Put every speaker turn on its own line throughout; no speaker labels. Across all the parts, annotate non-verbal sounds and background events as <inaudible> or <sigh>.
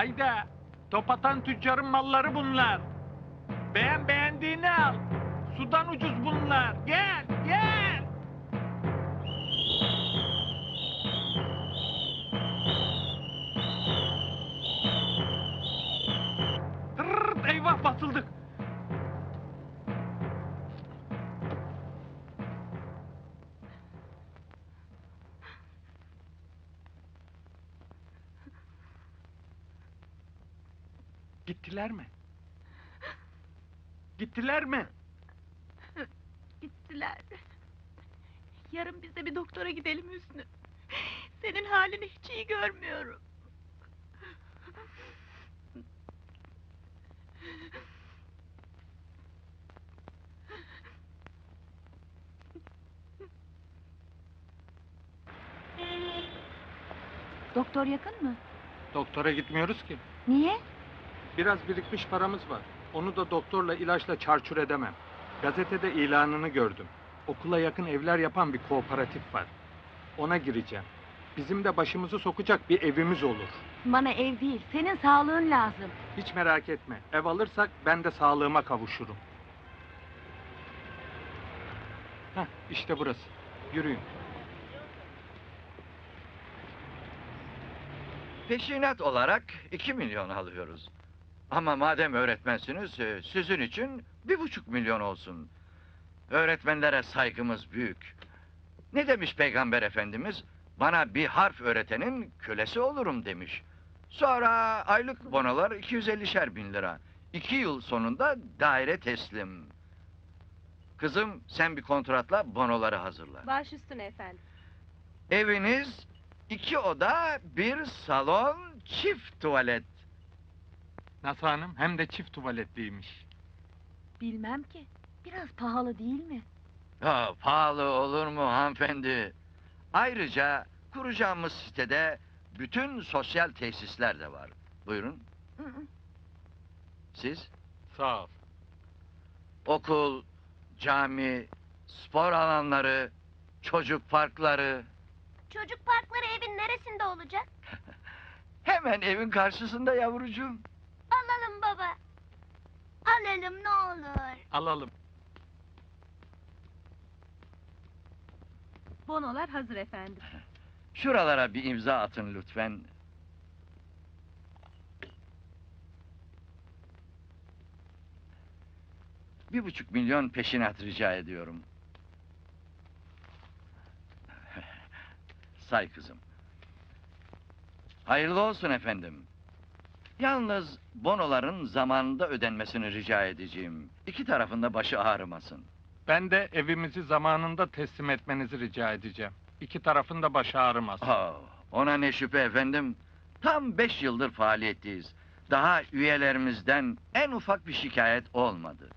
Ayda top atan tüccarın malları bunlar. Beğen beğendiğini al. Sudan ucuz bunlar. Gel gel. Tırrrt, eyvah basıldık. Gittiler mi? Gittiler mi?
Gittiler. Yarın biz de bir doktora gidelim Hüsnü. Senin halini hiç iyi görmüyorum. Doktor yakın mı?
Doktora gitmiyoruz ki.
Niye?
Biraz birikmiş paramız var. Onu da doktorla ilaçla çarçur edemem. Gazetede ilanını gördüm. Okula yakın evler yapan bir kooperatif var. Ona gireceğim. Bizim de başımızı sokacak bir evimiz olur.
Bana ev değil, senin sağlığın lazım.
Hiç merak etme. Ev alırsak ben de sağlığıma kavuşurum. Heh, işte burası. Yürüyün.
Peşinat olarak 2 milyon alıyoruz. Ama madem öğretmensiniz, e, sizin için bir buçuk milyon olsun. Öğretmenlere saygımız büyük. Ne demiş Peygamber Efendimiz? Bana bir harf öğretenin kölesi olurum demiş. Sonra aylık bonolar 250'şer bin lira. İki yıl sonunda daire teslim. Kızım sen bir kontratla bonoları hazırla.
Baş üstüne efendim.
Eviniz iki oda, bir salon, çift tuvalet.
Nasıl hanım? Hem de çift tuvaletliymiş.
Bilmem ki. Biraz pahalı değil mi?
Ha, pahalı olur mu hanımefendi? Ayrıca kuracağımız sitede bütün sosyal tesisler de var. Buyurun,
Hı hı.
siz?
Sağ ol.
Okul, cami, spor alanları, çocuk parkları.
Çocuk parkları evin neresinde olacak? <laughs>
Hemen evin karşısında yavrucuğum.
Alalım baba. Alalım ne olur.
Alalım.
Bonolar hazır efendim.
Şuralara bir imza atın lütfen. Bir buçuk milyon peşinat rica ediyorum. <laughs> Say kızım. Hayırlı olsun efendim. Yalnız bonoların zamanında ödenmesini rica edeceğim. İki tarafında başı ağrımasın.
Ben de evimizi zamanında teslim etmenizi rica edeceğim. İki tarafın da başı ağrımaz.
Aa, ona ne şüphe efendim. Tam beş yıldır faaliyetteyiz. Daha üyelerimizden en ufak bir şikayet olmadı.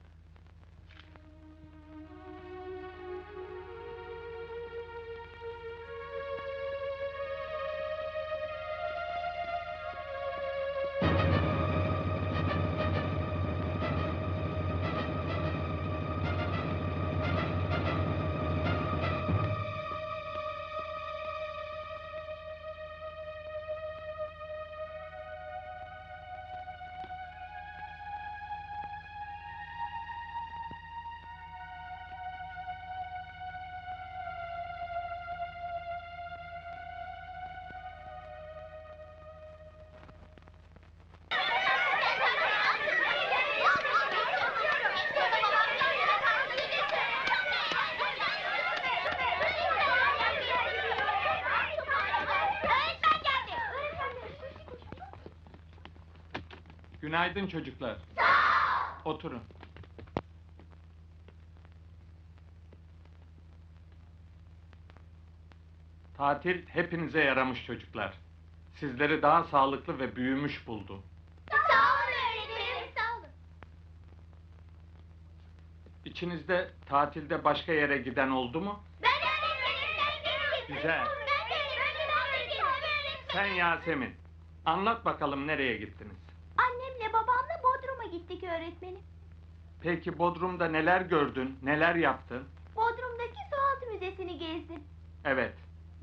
Günaydın çocuklar. Oturun. Tatil hepinize yaramış çocuklar. Sizleri daha sağlıklı ve büyümüş buldu.
Sağ olun öğretmenim. Sağ olun.
İçinizde tatilde başka yere giden oldu mu?
Ben öğretmenim. Ben
Güzel.
Ben de öğretmenim.
Sen Yasemin. Anlat bakalım nereye gittiniz?
Gittik öğretmenim.
Peki Bodrum'da neler gördün, neler yaptın?
Bodrum'daki sualtı müzesini gezdim.
Evet,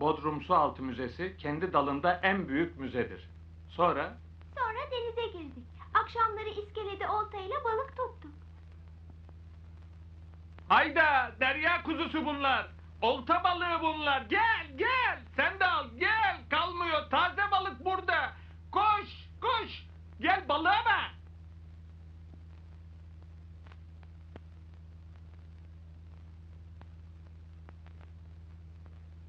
Bodrum Sualtı Müzesi kendi dalında en büyük müzedir. Sonra
Sonra denize girdik. Akşamları iskelede oltayla balık tuttuk.
Hayda derya kuzusu bunlar. Olta balığı bunlar. Gel gel. Sen de al gel. Kalmıyor. Taze balık burada. Koş koş. Gel balığa bak.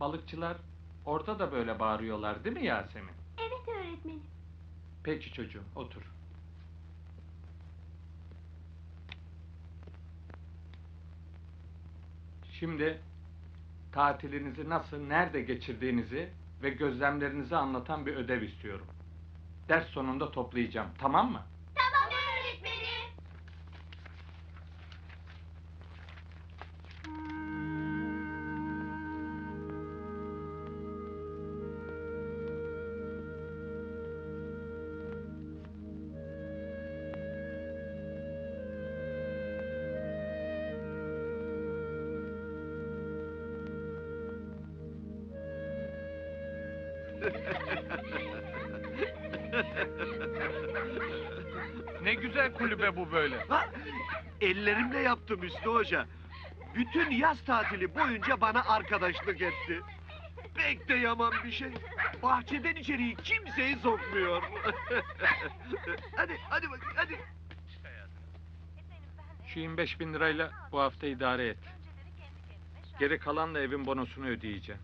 Balıkçılar orada da böyle bağırıyorlar değil mi Yasemin?
Evet öğretmenim.
Peki çocuğum otur. Şimdi tatilinizi nasıl, nerede geçirdiğinizi ve gözlemlerinizi anlatan bir ödev istiyorum. Ders sonunda toplayacağım, tamam mı? Kulübe bu böyle.
Ha, ellerimle yaptım Hüsnü Hoca. Bütün yaz tatili boyunca bana arkadaşlık etti. Pek de yaman bir şey. Bahçeden içeriği kimseyi sokmuyor. <laughs> hadi, hadi bak, hadi.
Şu 25 bin lirayla bu hafta idare et. Geri kalanla evin bonosunu ödeyeceğim.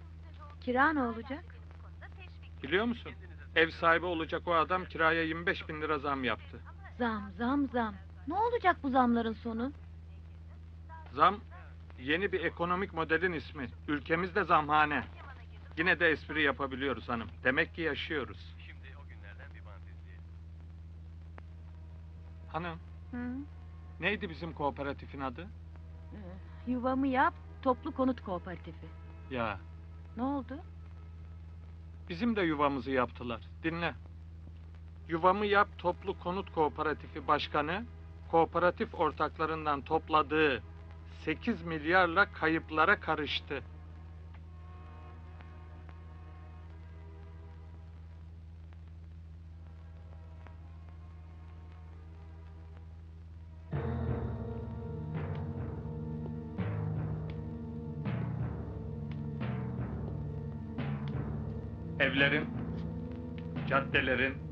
Kira ne olacak?
Biliyor musun? Ev sahibi olacak o adam kiraya 25 bin lira zam yaptı.
Zam zam zam. Ne olacak bu zamların sonu?
Zam yeni bir ekonomik modelin ismi. Ülkemizde zamhane. Yine de espri yapabiliyoruz hanım. Demek ki yaşıyoruz. Hanım,
Hı?
neydi bizim kooperatifin adı?
Ee, Yuvamı yap, toplu konut kooperatifi.
Ya,
Ne oldu?
bizim de yuvamızı yaptılar. Dinle. Yuvamı Yap Toplu Konut Kooperatifi Başkanı, kooperatif ortaklarından topladığı 8 milyarla kayıplara karıştı. Evlerin, caddelerin,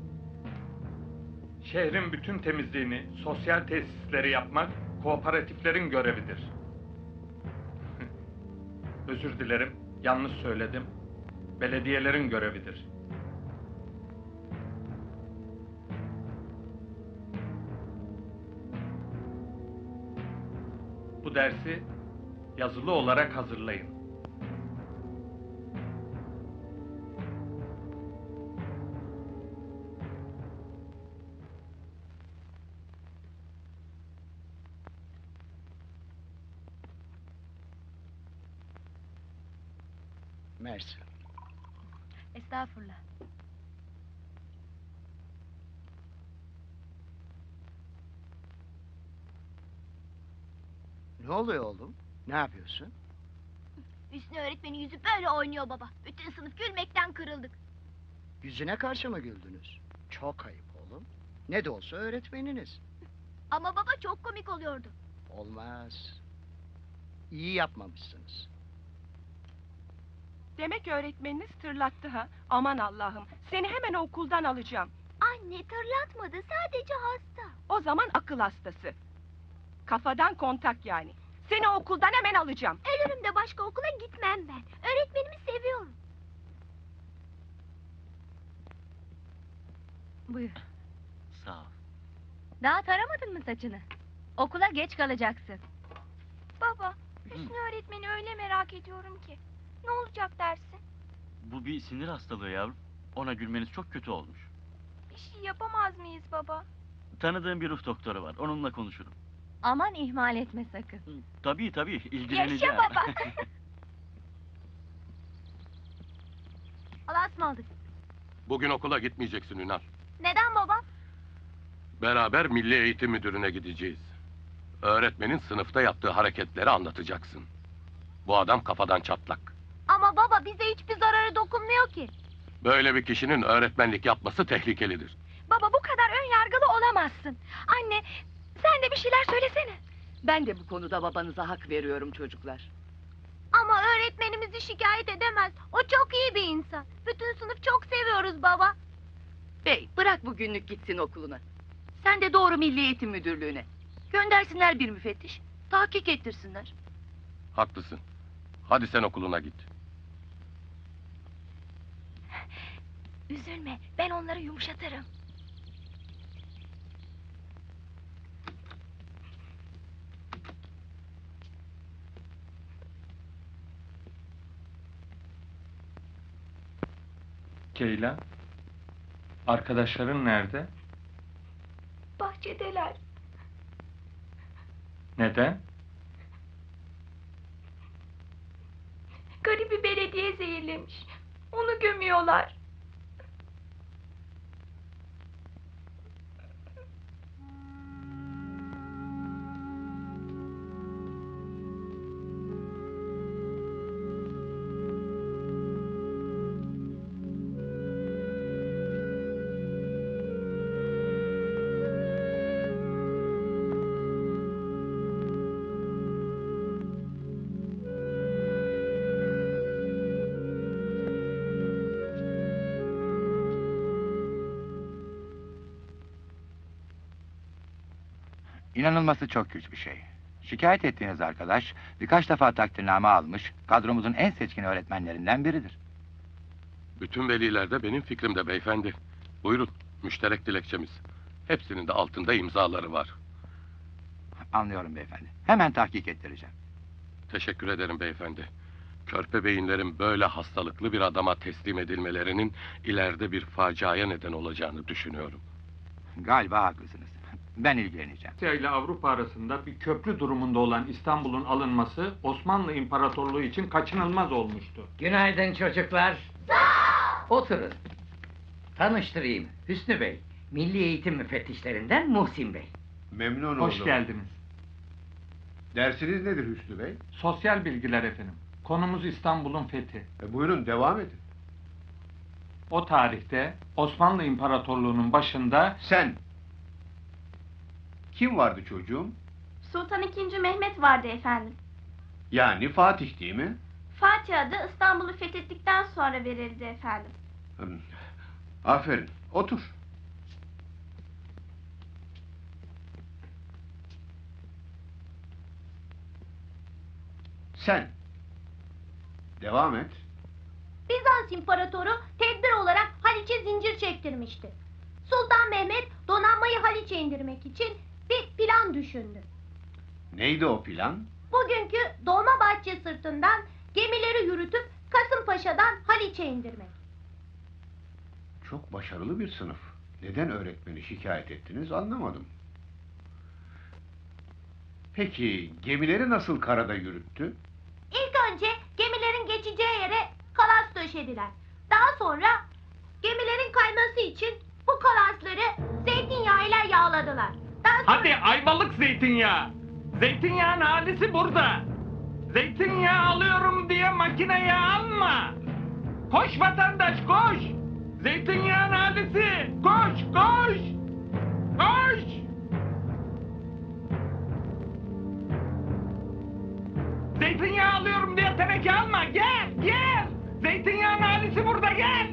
şehrin bütün temizliğini, sosyal tesisleri yapmak kooperatiflerin görevidir. <laughs> Özür dilerim, yanlış söyledim. Belediyelerin görevidir. Bu dersi yazılı olarak hazırlayın.
Oluyor oğlum? Ne yapıyorsun?
Hüsnü öğretmenin yüzü böyle oynuyor baba. Bütün sınıf gülmekten kırıldık.
Yüzüne karşı mı güldünüz? Çok ayıp oğlum. Ne de olsa öğretmeniniz.
Ama baba çok komik oluyordu.
Olmaz. İyi yapmamışsınız.
Demek öğretmeniniz tırlattı ha? Aman Allah'ım, seni hemen okuldan alacağım.
Anne tırlatmadı sadece hasta.
O zaman akıl hastası. Kafadan kontak yani. Seni okuldan hemen alacağım.
Ölürüm de başka okula gitmem ben. Öğretmenimi seviyorum.
Buyur.
Sağ ol.
Daha taramadın mı saçını? Okula geç kalacaksın.
Baba, Hüsnü öğretmeni öyle merak ediyorum ki. Ne olacak dersin?
Bu bir sinir hastalığı yavrum. Ona gülmeniz çok kötü olmuş.
Bir şey yapamaz mıyız baba?
Tanıdığım bir ruh doktoru var. Onunla konuşurum.
Aman ihmal etme sakın.
Tabii tabii ilgileneceğim.
Yaşa baba. <laughs>
Allah'a ısmarladık.
Bugün okula gitmeyeceksin Ünal.
Neden baba?
Beraber Milli Eğitim Müdürü'ne gideceğiz. Öğretmenin sınıfta yaptığı hareketleri anlatacaksın. Bu adam kafadan çatlak.
Ama baba bize hiçbir zararı dokunmuyor ki.
Böyle bir kişinin öğretmenlik yapması tehlikelidir.
Baba bu yapamazsın. Anne, sen de bir şeyler söylesene.
Ben de bu konuda babanıza hak veriyorum çocuklar.
Ama öğretmenimizi şikayet edemez. O çok iyi bir insan. Bütün sınıf çok seviyoruz baba.
Bey bırak bugünlük gitsin okuluna. Sen de doğru Milli Eğitim Müdürlüğü'ne. Göndersinler bir müfettiş. Tahkik ettirsinler.
Haklısın. Hadi sen okuluna git.
Üzülme, ben onları yumuşatırım.
Keyla, arkadaşların nerede?
Bahçedeler.
Neden?
Garibi belediye zehirlemiş. Onu gömüyorlar.
İnanılması çok güç bir şey. Şikayet ettiğiniz arkadaş birkaç defa takdirname almış, kadromuzun en seçkin öğretmenlerinden biridir.
Bütün veliler de benim fikrimde beyefendi. Buyurun, müşterek dilekçemiz. Hepsinin de altında imzaları var.
Anlıyorum beyefendi. Hemen tahkik ettireceğim.
Teşekkür ederim beyefendi. Körpe beyinlerin böyle hastalıklı bir adama teslim edilmelerinin ileride bir faciaya neden olacağını düşünüyorum.
Galiba haklısınız. Ben ilgileneceğim.
Asya ile Avrupa arasında bir köprü durumunda olan İstanbul'un alınması Osmanlı İmparatorluğu için kaçınılmaz olmuştu.
Günaydın çocuklar. Oturun. Tanıştırayım. Hüsnü Bey. Milli Eğitim Müfettişlerinden Muhsin Bey.
Memnun
Hoş geldiniz.
Dersiniz nedir Hüsnü Bey?
Sosyal bilgiler efendim. Konumuz İstanbul'un fethi.
E, buyurun devam edin.
O tarihte Osmanlı İmparatorluğu'nun başında
Sen. Kim vardı çocuğum?
Sultan II. Mehmet vardı efendim.
Yani Fatih değil mi?
Fatih adı İstanbul'u fethettikten sonra verildi efendim.
Hmm. Aferin. Otur. Sen. Devam et.
Bizans İmparatoru tedbir olarak Haliç'e zincir çektirmişti. Sultan Mehmet donanmayı Haliç'e indirmek için bir plan düşündü.
Neydi o plan?
Bugünkü Dolmabahçe sırtından gemileri yürütüp Kasımpaşa'dan Haliç'e indirmek.
Çok başarılı bir sınıf. Neden öğretmeni şikayet ettiniz anlamadım. Peki gemileri nasıl karada yürüttü?
İlk önce gemilerin geçeceği yere kalas döşediler. Daha sonra gemilerin kayması için bu kalasları zeytinyağıyla yağladılar.
Hadi ayvalık zeytinyağı. Zeytinyağın halisi burada. Zeytinyağı alıyorum diye makineye alma. Koş vatandaş koş. Zeytinyağın halisi. Koş koş. Koş. Zeytinyağı alıyorum diye teneke alma. Gel gel. Zeytinyağın halisi burada gel.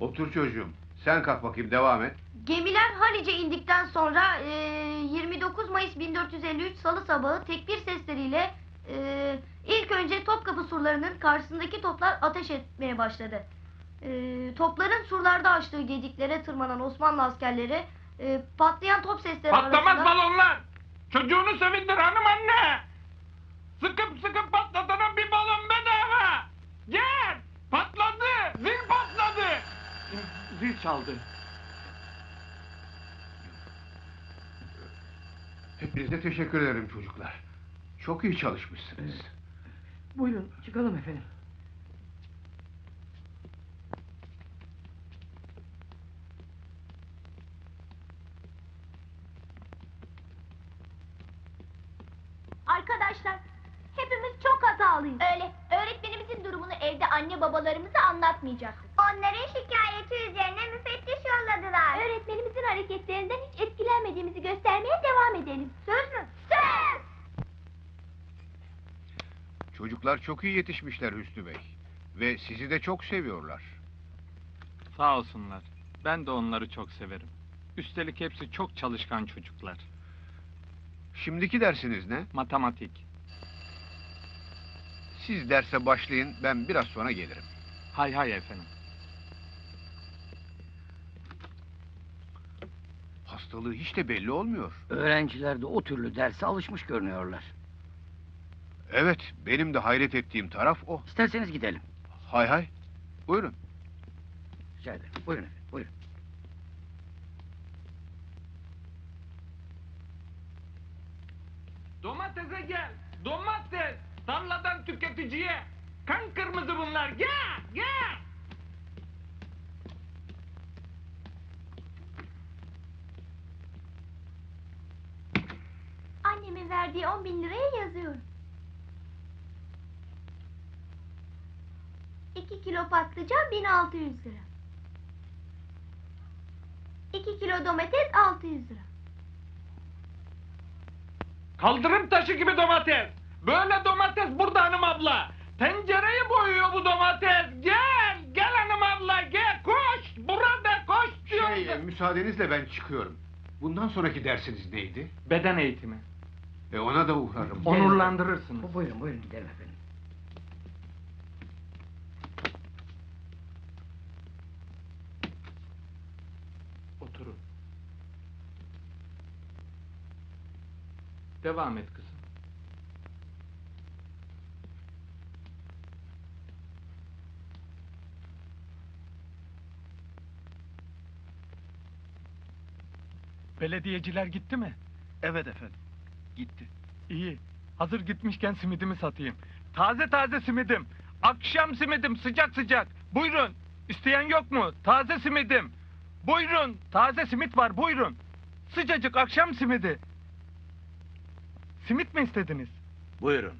Otur çocuğum. Sen kalk bakayım devam et.
Gemiler Halice indikten sonra e, 29 Mayıs 1453 Salı sabahı tekbir sesleriyle e, ilk önce Topkapı surlarının karşısındaki toplar ateş etmeye başladı. E, topların surlarda açtığı gediklere tırmanan Osmanlı askerleri e, patlayan top sesleri
Patlamaz
arasında...
balonlar. Çocuğunu sevindir hanım anne. Sıkıp sıkıp patlatana bir balon bedava. Gel. Patladı. Zil patladı. Zil çaldı.
Hepinize teşekkür ederim çocuklar. Çok iyi çalışmışsınız.
Buyurun çıkalım efendim.
Arkadaşlar hepimiz çok hatalıyız. Öyle. Anne babalarımıza anlatmayacaktık.
Onların şikayeti üzerine müfettiş yolladılar. Öğretmenimizin hareketlerinden hiç etkilenmediğimizi göstermeye devam edelim. Söz mü? Söz!
Çocuklar çok iyi yetişmişler Hüsnü Bey. Ve sizi de çok seviyorlar.
Sağ olsunlar. Ben de onları çok severim. Üstelik hepsi çok çalışkan çocuklar.
Şimdiki dersiniz ne?
Matematik.
Siz derse başlayın, ben biraz sonra gelirim.
Hay hay efendim.
Hastalığı hiç de belli olmuyor.
Öğrenciler de o türlü derse alışmış görünüyorlar.
Evet, benim de hayret ettiğim taraf o.
İsterseniz gidelim.
Hay hay. Buyurun.
Rica ederim. Buyurun efendim, buyurun.
Domatese gel. Domates. Tarladan tüketiciye. Kan kırmızı bunlar. Gel. Gel.
Annemin verdiği 10 bin liraya yazıyorum. 2 kilo patlıcan 1600 lira. 2 kilo domates 600 lira.
Kaldırım taşı gibi domates. Böyle domates burada hanım abla. Tencereyi boyuyor bu domates. Gel. Gel hanım abla gel. Koş. Burada koş diyorum.
Şey, müsaadenizle ben çıkıyorum. Bundan sonraki dersiniz neydi?
Beden eğitimi.
E ona da uğrarım.
Onurlandırırsınız.
Bu- Buyurun buyurun gidelim efendim.
Oturun. Devam et kızım. Belediyeciler gitti mi?
Evet efendim. Gitti.
İyi. Hazır gitmişken simidimi satayım. Taze taze simidim. Akşam simidim sıcak sıcak. Buyurun. İsteyen yok mu? Taze simidim. Buyurun. Taze simit var buyurun. Sıcacık akşam simidi. Simit mi istediniz?
Buyurun.